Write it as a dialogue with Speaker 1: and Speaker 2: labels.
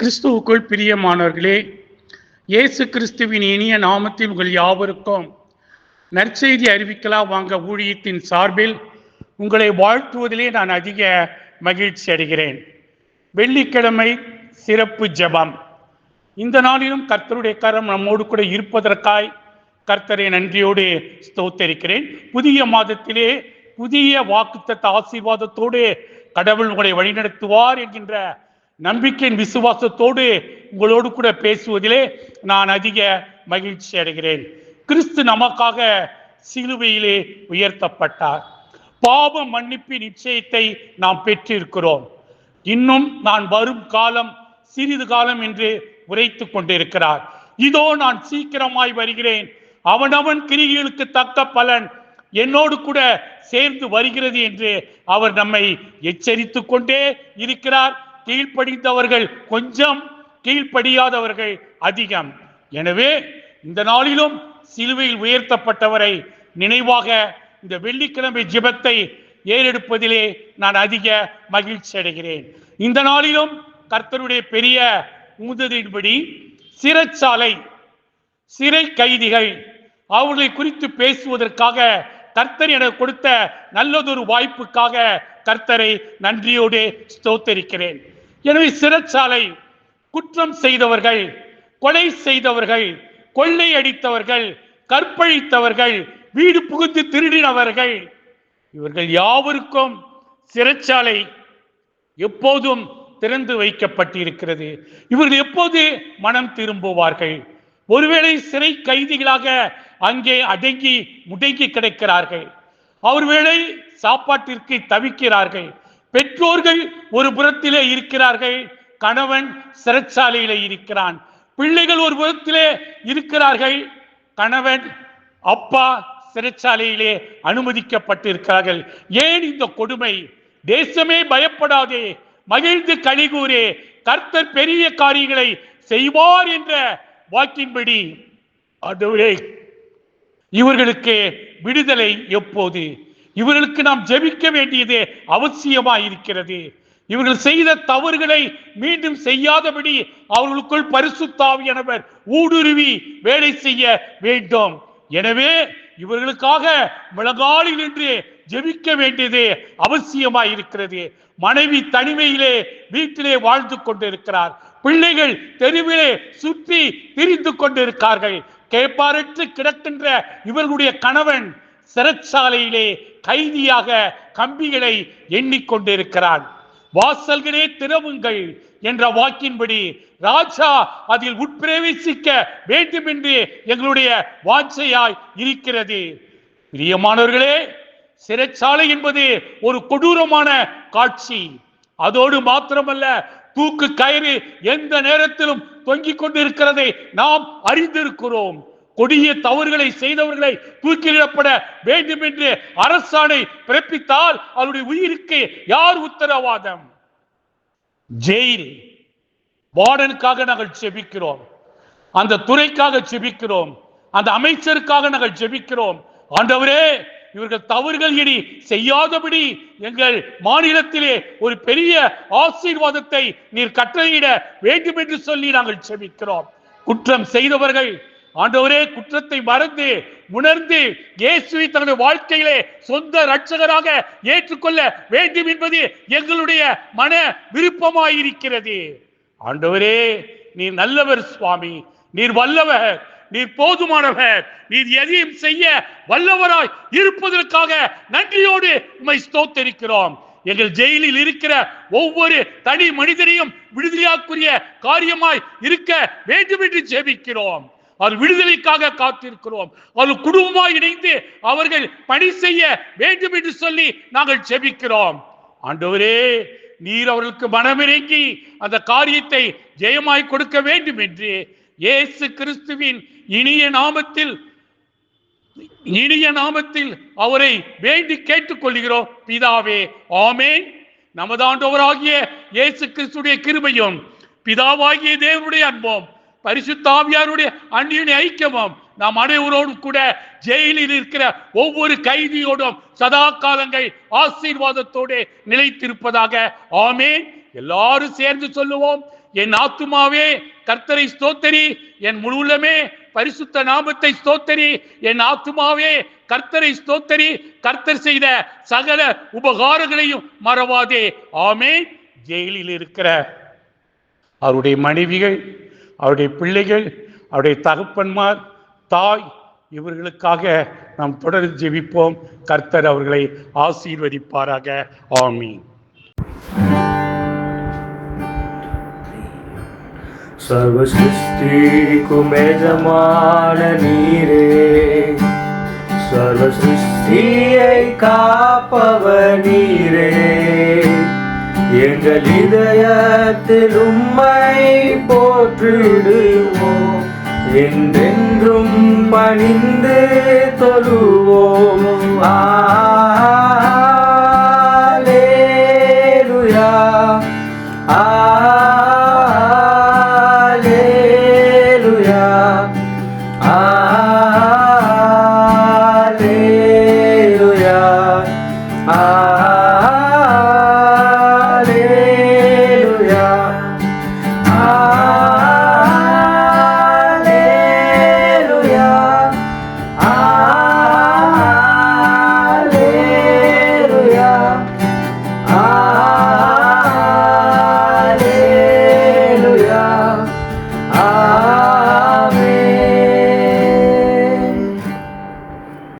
Speaker 1: கிறிஸ்துவுக்குள் பிரியமானவர்களே இயேசு கிறிஸ்துவின் இனிய நாமத்தில் உங்கள் யாவருக்கும் நற்செய்தி அறிவிக்கலாம் வாங்க ஊழியத்தின் சார்பில். உங்களை வாழ்த்துவதிலே நான் அதிக மகிழ்ச்சி அடைகிறேன். வெள்ளிக்கிழமை சிறப்பு ஜெபம். இந்த நாளிலும் கர்த்தருடைய கரம் நம்மோடு கூட இருப்பதற்காய் கர்த்தரை நன்றியோடு ஸ்தோத்தரிக்கிறேன். புதிய மாதத்திலே புதிய வாக்குத்தத்த ஆசீர்வாதத்தோடு கடவுள் உங்களை வழிநடத்துவார் என்கின்ற நம்பிக்கையின் விசுவாசத்தோடு உங்களோடு கூட பேசுவதிலே நான் அதிக மகிழ்ச்சி அடைகிறேன். கிறிஸ்து நமக்காக சிலுவையிலே உயர்த்தப்பட்டார். பாவ மன்னிப்பின் நிச்சயத்தை நாம் பெற்றிருக்கிறோம். இன்னும் நான் வரும் காலம் சிறிது காலம் என்று உரைத்துக் கொண்டிருக்கிறார். இதோ நான் சீக்கிரமாய் வருகிறேன். அவனவன் கிரிகளுக்கு தக்க பலன் என்னோடு கூட சேர்ந்து வருகிறது என்று அவர் நம்மை எச்சரித்துக் கொண்டே இருக்கிறார். கீழ்ப்படிந்தவர்கள் கொஞ்சம் கீழ்ப்படியாதவர்கள் அதிகம். எனவே இந்த நாளிலும் சிலுவையில் உயர்த்தப்பட்டவரை நினைவாக இந்த வெள்ளிக்கிழமை ஜிபத்தை ஏறெடுப்பதிலே நான் அதிக மகிழ்ச்சி அடைகிறேன். இந்த நாளிலும் கர்த்தருடைய பெரிய உமுதலின்படி சிறைச்சாலை சிறை கைதிகள் அவர்களை குறித்து பேசுவதற்காக கர்த்தர் எனக்கு கொடுத்த நல்லதொரு வாய்ப்புக்காக கர்த்தரை நன்றியோடு ஸ்தோத்தரிக்கிறேன். எனவே சிறைச்சாலை குற்றம் செய்தவர்கள் கொலை செய்தவர்கள் கொள்ளை அடித்தவர்கள் கற்பழித்தவர்கள் வீடு புகுந்து திருடினவர்கள் இவர்கள் யாவருக்கும் சிறைச்சாலை எப்போதும் திறந்து வைக்கப்பட்டிருக்கிறது. இவர்கள் எப்போது மனம் திரும்புவார்கள்? ஒருவேளை சிறை கைதிகளாக அங்கே அடங்கி முடங்கி கிடக்கிறார்கள். ஒருவேளை சாப்பாட்டிற்கு தவிக்கிறார்கள். பெற்றோர்கள் ஒரு புறத்திலே இருக்கிறார்கள் கணவன் சிறைச்சாலையிலே இருக்கிறான். பிள்ளைகள் ஒரு புறத்திலே இருக்கிறார்கள் கணவன் அப்பா சிறைச்சாலையிலே அனுமதிக்கப்பட்டிருக்கிறார்கள். ஏன் இந்த கொடுமை? தேசமே பயப்படாதே மகிழ்ந்து கலிகூரே கர்த்தர் பெரிய காரியங்களை செய்வார் என்ற வாக்கின்படி அதுவே இவர்களுக்கு விடுதலை எப்போது? இவர்களுக்கு நாம் ஜெபிக்க வேண்டியது அவசியமா இருக்கிறது இவர்கள் செய்த தவறுகளை மீண்டும் செய்யாதபடி அவர்களுக்குள் பரிசுத்தாவியானவர் ஊடுருவி வேலை செய்ய வேண்டும். எனவே இவர்களுக்காக முழங்காலில் நின்று ஜெபிக்க வேண்டியது அவசியமாய் இருக்கிறது மனைவி தனிமையிலே வீட்டிலே வாழ்ந்து கொண்டிருக்கிறார். பிள்ளைகள் தெருவிலே சுற்றி திரிந்து கொண்டிருக்கார்கள். கேப்பாரற்று கிடக்கின்ற இவர்களுடைய கணவன் சிறைச்சாலையிலே கைதியாக கம்பிகளை எண்ணிக்கொண்டிருக்கிறான். வாசல்களே திறவுங்கள் என்ற வாக்கின்படி ராஜா அதில் உட்பிரவேசிக்க வேண்டும் என்று எங்களுடைய வாஞ்சையாய் இருக்கிறது. பிரியமானவர்களே சிறைச்சாலை என்பது ஒரு கொடூரமான காட்சி. அதோடு மாத்திரமல்ல தூக்கு கயிறு எந்த நேரத்திலும் தொங்கிக் கொண்டிருக்கிறதை நாம் அறிந்திருக்கிறோம். கொடிய தவறுகளை செய்தவர்களை தூக்கிலிடப்பட வேண்டும் என்று அரசாணை பிறப்பித்தால் அவருடைய உயிருக்கு யார் உத்தரவாதம்? ஜெயில். வார்டனுக்காக நாங்கள் செபிக்கிறோம் அந்த துறைக்காக செபிக்கிறோம் அந்த அமைச்சருக்காக நாங்கள் ஜெபிக்கிறோம். ஆண்டவரே இவர்கள் தவறுகள் இனி செய்யாதபடி எங்கள் மாநிலத்திலே ஒரு பெரிய ஆசீர்வாதத்தை நீர் கட்டளையிட வேண்டும் என்று சொல்லி நாங்கள் செபிக்கிறோம் குற்றம் செய்தவர்கள் ஆண்டவரே குற்றத்தை மறந்து உணர்ந்து இயேசுவை தன்னுடைய வாழ்க்கையிலே சொந்த ரட்சகராக ஏற்றுக்கொள்ள வேண்டும் என்பது எங்களுடைய மன விருப்பமாயிருக்கிறது. ஆண்டவரே நீர் நல்லவர் சுவாமி. நீர் வல்லவர். நீர் போதுமானவர். நீர் எதையும் செய்ய வல்லவராய் இருப்பதற்காக நன்றியோடு உண்மை ஸ்தோத்தரிக்கிறோம். எங்கள் ஜெயிலில் இருக்கிற ஒவ்வொரு தனி மனிதனையும் விடுதலையாக்குரிய காரியமாய் இருக்க வேண்டும் என்று ஜெபிக்கிறோம். அவர் விடுதலைக்காக காத்திருக்கிறோம். அது குடும்பமாய் இணைந்து அவர்கள் பணி செய்ய வேண்டும் என்று சொல்லி நாங்கள் செபிக்கிறோம் ஆண்டவரே நீர் அவர்களுக்கு மனமிறங்கி அந்த காரியத்தை ஜெயமாய் கொடுக்க வேண்டும் என்று இயேசு கிறிஸ்துவின் இனிய நாமத்தில் இனிய நாமத்தில் அவரை வேண்டி கேட்டுக்கொள்கிறோம் பிதாவே ஆமேன். நமதாண்டவராகிய இயேசு கிறிஸ்துடைய கிருபையும் பிதாவாகிய தேவனுடைய அன்பும் பரிசுத்தாவியாருடைய அந்நியனை ஐக்கியமும். நாம் அனைவரோடும் கூட ஜெயிலில் இருக்கிற ஒவ்வொரு கைதியோடும் சதா காலங்கள் ஆசீர்வாதத்தோடு நிலைத்திருப்பதாக ஆமேன். எல்லாரும் சேர்ந்து சொல்லுவோம் என் ஆத்துமாவே கர்த்தரை ஸ்தோத்தரி என் முழு பரிசுத்த நாமத்தை ஸ்தோத்தரி என் ஆத்துமாவே கர்த்தரை ஸ்தோத்தரி கர்த்தர் செய்த சகல உபகாரங்களையும் மறவாதே. ஆமே ஜெயிலில் இருக்கிற அவருடைய மனைவிகள் அவருடைய பிள்ளைகள் அவருடைய தகப்பன்மார் தாய் இவர்களுக்காக நாம் தொடர்ந்து ஜெபிப்போம். கர்த்தர் அவர்களை ஆசீர்வதிப்பாராக. ஆமி
Speaker 2: சர்வ ஆமீன். சர்வசிருஷ்டிக்குமேஜமான நீரே சர்வசிருஷ்டியை காப்பவ நீரே. எங்கள் இதயத்தில் உம்மை போற்றிடுவோம். என்றென்றும் பணிந்து தொழுவோம். ஆ